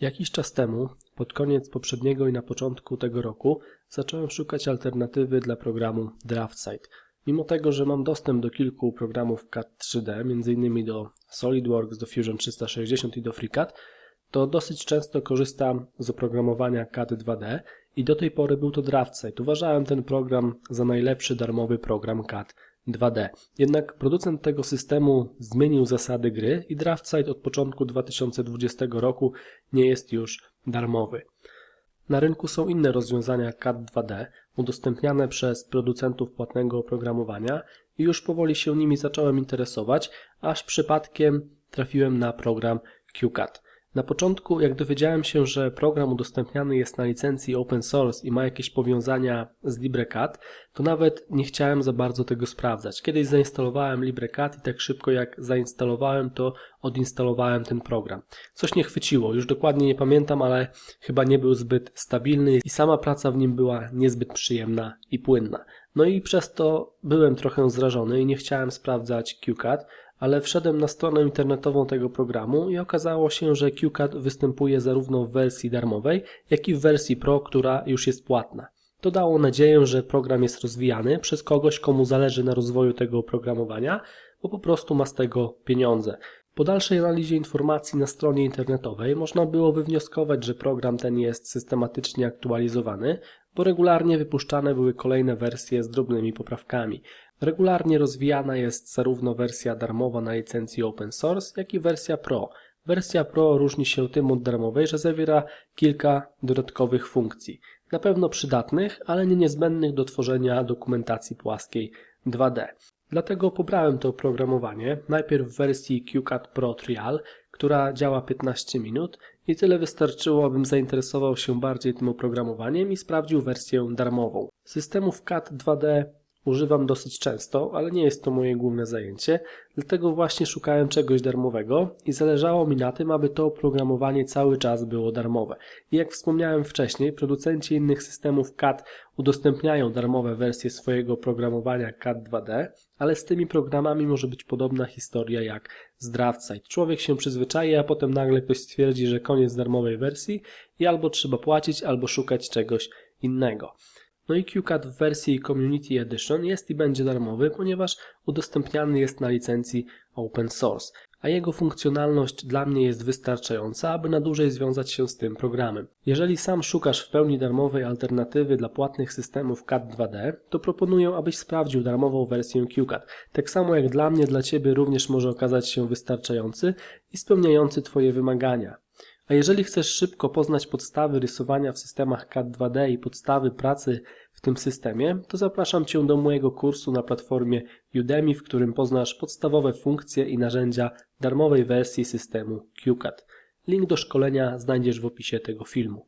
Jakiś czas temu, pod koniec poprzedniego i na początku tego roku, zacząłem szukać alternatywy dla programu DraftSight. Mimo tego, że mam dostęp do kilku programów CAD 3D, m.in. do SolidWorks, do Fusion 360 i do FreeCAD, to dosyć często korzystam z oprogramowania CAD 2D i do tej pory był to DraftSight. Uważałem ten program za najlepszy darmowy program CAD 2D. Jednak producent tego systemu zmienił zasady gry i DraftSight od początku 2020 roku nie jest już darmowy. Na rynku są inne rozwiązania CAD 2D udostępniane przez producentów płatnego oprogramowania i już powoli się nimi zacząłem interesować, aż przypadkiem trafiłem na program QCAD. Na początku, jak dowiedziałem się, że program udostępniany jest na licencji open source i ma jakieś powiązania z LibreCAD, to nawet nie chciałem za bardzo tego sprawdzać. Kiedyś zainstalowałem LibreCAD i tak szybko jak zainstalowałem, to odinstalowałem ten program. Coś nie chwyciło, już dokładnie nie pamiętam, ale chyba nie był zbyt stabilny i sama praca w nim była niezbyt przyjemna i płynna. No i przez to byłem trochę zrażony i nie chciałem sprawdzać QCAD, ale wszedłem na stronę internetową tego programu i okazało się, że QCAD występuje zarówno w wersji darmowej, jak i w wersji Pro, która już jest płatna. To dało nadzieję, że program jest rozwijany przez kogoś, komu zależy na rozwoju tego oprogramowania, bo po prostu ma z tego pieniądze. Po dalszej analizie informacji na stronie internetowej można było wywnioskować, że program ten jest systematycznie aktualizowany, bo regularnie wypuszczane były kolejne wersje z drobnymi poprawkami. Regularnie rozwijana jest zarówno wersja darmowa na licencji open source, jak i wersja Pro. Wersja Pro różni się tym od darmowej, że zawiera kilka dodatkowych funkcji. Na pewno przydatnych, ale nie niezbędnych do tworzenia dokumentacji płaskiej 2D. Dlatego pobrałem to oprogramowanie, najpierw w wersji QCAD Pro Trial, która działa 15 minut i tyle wystarczyło, abym zainteresował się bardziej tym oprogramowaniem i sprawdził wersję darmową. Systemów CAD 2D używam dosyć często, ale nie jest to moje główne zajęcie, dlatego właśnie szukałem czegoś darmowego i zależało mi na tym, aby to oprogramowanie cały czas było darmowe. I jak wspomniałem wcześniej, producenci innych systemów CAD udostępniają darmowe wersje swojego oprogramowania CAD 2D, ale z tymi programami może być podobna historia jak z DraftSight. Człowiek się przyzwyczaja, a potem nagle ktoś stwierdzi, że koniec darmowej wersji i albo trzeba płacić, albo szukać czegoś innego. No i QCAD w wersji Community Edition jest i będzie darmowy, ponieważ udostępniany jest na licencji open source, a jego funkcjonalność dla mnie jest wystarczająca, aby na dłużej związać się z tym programem. Jeżeli sam szukasz w pełni darmowej alternatywy dla płatnych systemów CAD 2D, to proponuję, abyś sprawdził darmową wersję QCAD. Tak samo jak dla mnie, dla Ciebie również może okazać się wystarczający i spełniający Twoje wymagania. A jeżeli chcesz szybko poznać podstawy rysowania w systemach CAD 2D i podstawy pracy w tym systemie, to zapraszam Cię do mojego kursu na platformie Udemy, w którym poznasz podstawowe funkcje i narzędzia darmowej wersji systemu QCAD. Link do szkolenia znajdziesz w opisie tego filmu.